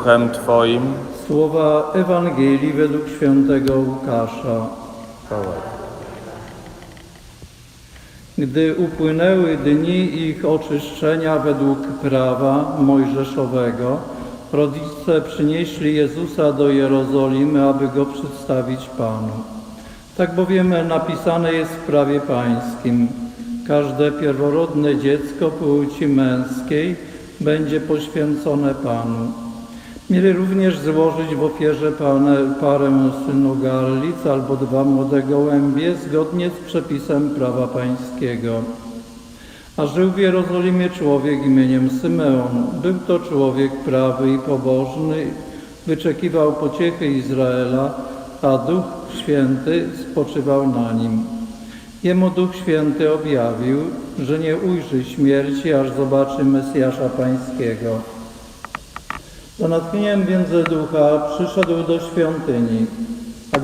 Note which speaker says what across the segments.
Speaker 1: duchem Twoim.
Speaker 2: Słowa Ewangelii według świętego Łukasza. Gdy upłynęły dni ich oczyszczenia według prawa mojżeszowego, rodzice przynieśli Jezusa do Jerozolimy, aby go przedstawić Panu. Tak bowiem napisane jest w prawie pańskim. Każde pierworodne dziecko płci męskiej będzie poświęcone Panu. Mieli również złożyć w ofierze parę synogarlic albo dwa młode gołębie zgodnie z przepisem prawa pańskiego. A żył w Jerozolimie człowiek imieniem Symeon. Był to człowiek prawy i pobożny, wyczekiwał pociechy Izraela, a Duch Święty spoczywał na nim. Jemu Duch Święty objawił, że nie ujrzy śmierci, aż zobaczy Mesjasza Pańskiego. Za natchnieniem więc ducha przyszedł do świątyni,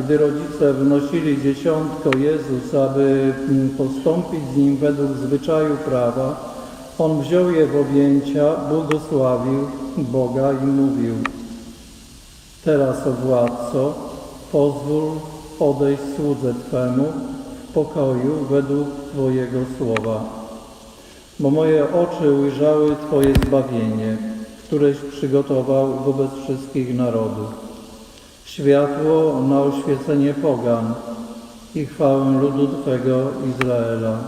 Speaker 2: gdy rodzice wnosili dzieciątko Jezus, aby mm, postąpić z nim według zwyczaju prawa, on wziął je w objęcia, błogosławił Boga i mówił Teraz, o władco, pozwól odejść słudze Twemu w pokoju według Twojego słowa. Bo moje oczy ujrzały Twoje zbawienie, któreś przygotował wobec wszystkich narodów. Światło na oświecenie pogan i chwałę ludu Twego Izraela.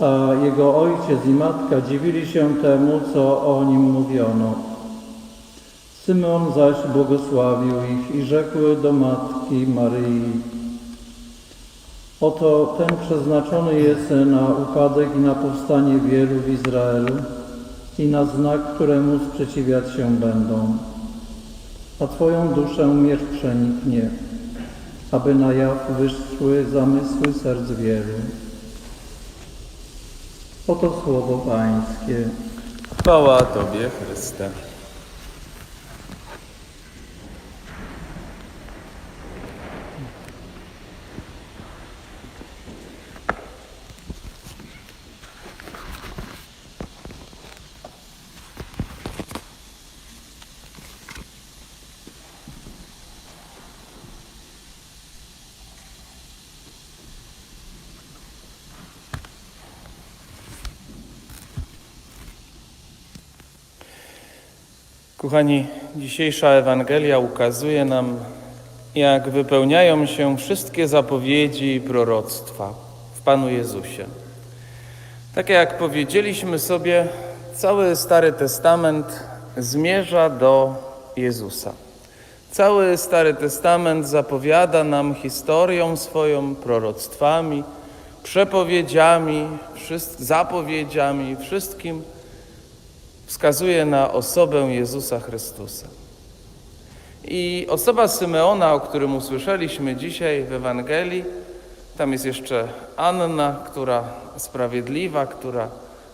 Speaker 2: A jego ojciec i matka dziwili się temu, co o nim mówiono. Symeon zaś błogosławił ich i rzekł do matki Maryi, Oto ten przeznaczony jest na upadek i na powstanie wielu w Izraelu i na znak, któremu sprzeciwiać się będą. A Twoją duszę miecz przeniknie, aby na jaw wyszły zamysły serc wielu. Oto słowo Pańskie.
Speaker 1: Chwała Tobie, Chryste. Kochani, dzisiejsza Ewangelia ukazuje nam, jak wypełniają się wszystkie zapowiedzi i proroctwa w Panu Jezusie. Tak jak powiedzieliśmy sobie, cały Stary Testament zmierza do Jezusa. Cały Stary Testament zapowiada nam historią swoją, proroctwami, przepowiedziami, zapowiedziami, wszystkim, wskazuje na osobę Jezusa Chrystusa. I osoba Symeona, o którym usłyszeliśmy dzisiaj w Ewangelii, tam jest jeszcze Anna, która sprawiedliwa, która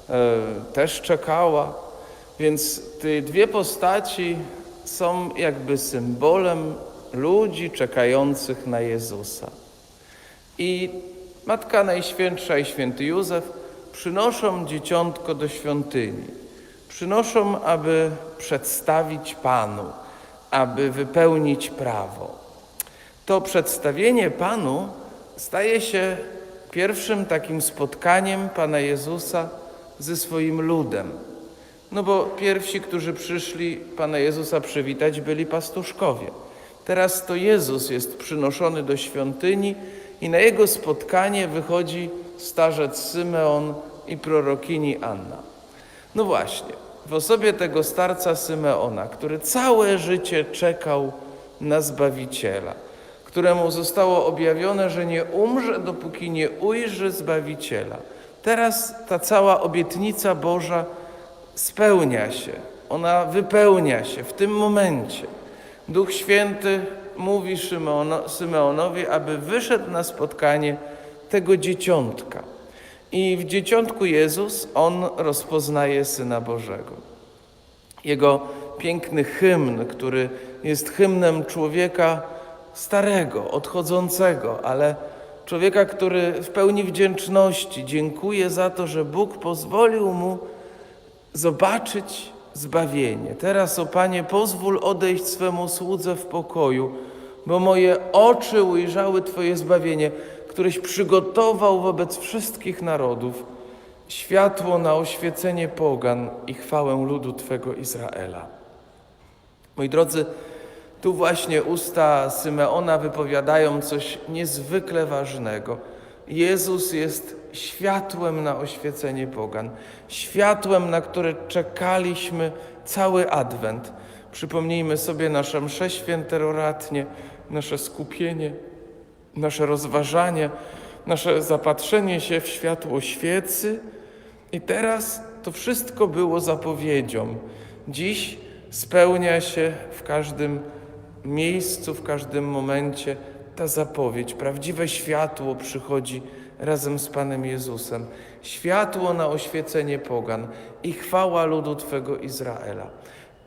Speaker 1: e, też czekała. Więc te dwie postaci są jakby symbolem ludzi czekających na Jezusa. I Matka Najświętsza i Święty Józef przynoszą dzieciątko do świątyni. Przynoszą, aby przedstawić Panu, aby wypełnić prawo. To przedstawienie Panu staje się pierwszym takim spotkaniem Pana Jezusa ze swoim ludem. No bo pierwsi, którzy przyszli Pana Jezusa przywitać, byli pastuszkowie. Teraz to Jezus jest przynoszony do świątyni i na jego spotkanie wychodzi starzec Symeon i prorokini Anna. No właśnie, w osobie tego starca Symeona, który całe życie czekał na Zbawiciela, któremu zostało objawione, że nie umrze, dopóki nie ujrzy Zbawiciela. Teraz ta cała obietnica Boża spełnia się, ona wypełnia się w tym momencie. Duch Święty mówi Symeonowi, aby wyszedł na spotkanie tego dzieciątka. I w dzieciątku Jezus on rozpoznaje Syna Bożego. Jego piękny hymn, który jest hymnem człowieka starego, odchodzącego, ale człowieka, który w pełni wdzięczności dziękuje za to, że Bóg pozwolił mu zobaczyć zbawienie. Teraz, o Panie, pozwól odejść swemu słudze w pokoju, bo moje oczy ujrzały Twoje zbawienie, któreś przygotował wobec wszystkich narodów światło na oświecenie pogan i chwałę ludu Twego Izraela. Moi drodzy, tu właśnie usta Symeona wypowiadają coś niezwykle ważnego. Jezus jest światłem na oświecenie pogan, światłem, na które czekaliśmy cały Adwent. Przypomnijmy sobie nasze msze święteroratnie, nasze skupienie, nasze rozważanie, nasze zapatrzenie się w światło świecy. I teraz to wszystko było zapowiedzią. Dziś spełnia się w każdym miejscu, w każdym momencie ta zapowiedź. Prawdziwe światło przychodzi razem z Panem Jezusem. Światło na oświecenie pogan i chwała ludu Twego Izraela.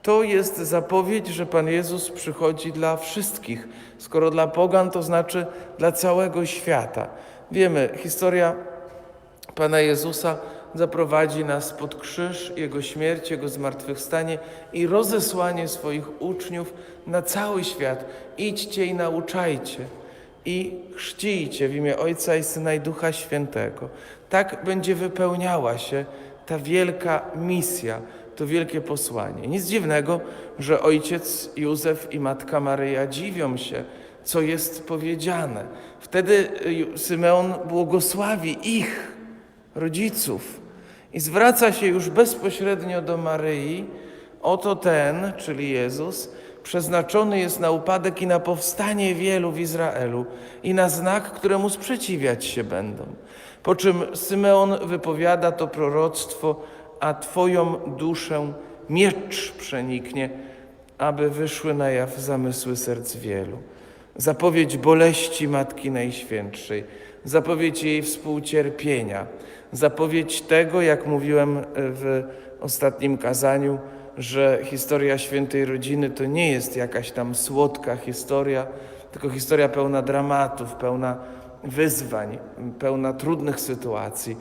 Speaker 1: To jest zapowiedź, że Pan Jezus przychodzi dla wszystkich. Skoro dla pogan, to znaczy dla całego świata. Wiemy, historia Pana Jezusa zaprowadzi nas pod krzyż, Jego śmierć, Jego zmartwychwstanie i rozesłanie swoich uczniów na cały świat. Idźcie i nauczajcie i chrzcijcie w imię Ojca i Syna i Ducha Świętego. Tak będzie wypełniała się ta wielka misja, to wielkie posłanie. Nic dziwnego, że ojciec Józef i matka Maryja dziwią się, co jest powiedziane. Wtedy y, Symeon błogosławi ich, rodziców, i zwraca się już bezpośrednio do Maryi. Oto ten, czyli Jezus, przeznaczony jest na upadek i na powstanie wielu w Izraelu i na znak, któremu sprzeciwiać się będą. Po czym Symeon wypowiada to proroctwo, a Twoją duszę miecz przeniknie, aby wyszły na jaw zamysły serc wielu. Zapowiedź boleści Matki Najświętszej, zapowiedź jej współcierpienia, zapowiedź tego, jak mówiłem w ostatnim kazaniu, że historia świętej rodziny to nie jest jakaś tam słodka historia, tylko historia pełna dramatów, pełna wyzwań, pełna trudnych sytuacji.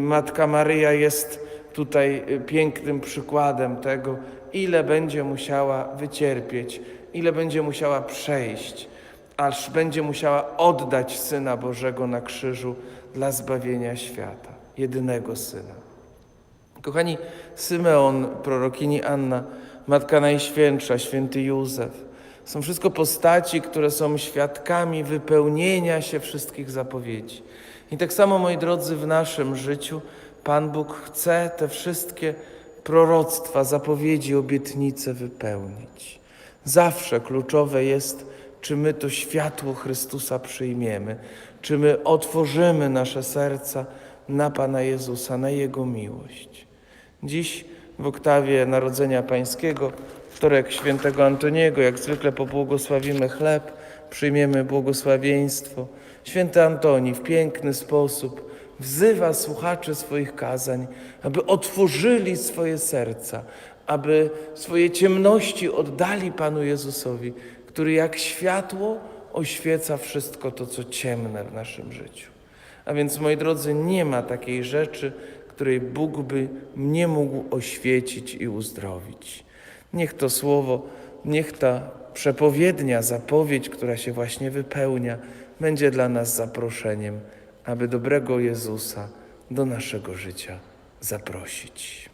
Speaker 1: Matka Maryja jest tutaj pięknym przykładem tego, ile będzie musiała wycierpieć, ile będzie musiała przejść, aż będzie musiała oddać Syna Bożego na krzyżu dla zbawienia świata, jedynego Syna. Kochani, Symeon, prorokini Anna, Matka Najświętsza, święty Józef, są wszystko postaci, które są świadkami wypełnienia się wszystkich zapowiedzi. I tak samo, moi drodzy, w naszym życiu Pan Bóg chce te wszystkie proroctwa, zapowiedzi, obietnice wypełnić. Zawsze kluczowe jest, czy my to światło Chrystusa przyjmiemy, czy my otworzymy nasze serca na Pana Jezusa, na Jego miłość. Dziś w oktawie Narodzenia Pańskiego, wtorek świętego Antoniego, jak zwykle pobłogosławimy chleb, przyjmiemy błogosławieństwo. Święty Antoni w piękny sposób wzywa słuchaczy swoich kazań, aby otworzyli swoje serca, aby swoje ciemności oddali Panu Jezusowi, który jak światło oświeca wszystko to, co ciemne w naszym życiu. A więc, moi drodzy, nie ma takiej rzeczy, której Bóg by nie mógł oświecić i uzdrowić. Niech to słowo, niech ta przepowiednia, zapowiedź, która się właśnie wypełnia, będzie dla nas zaproszeniem, aby dobrego Jezusa do naszego życia zaprosić.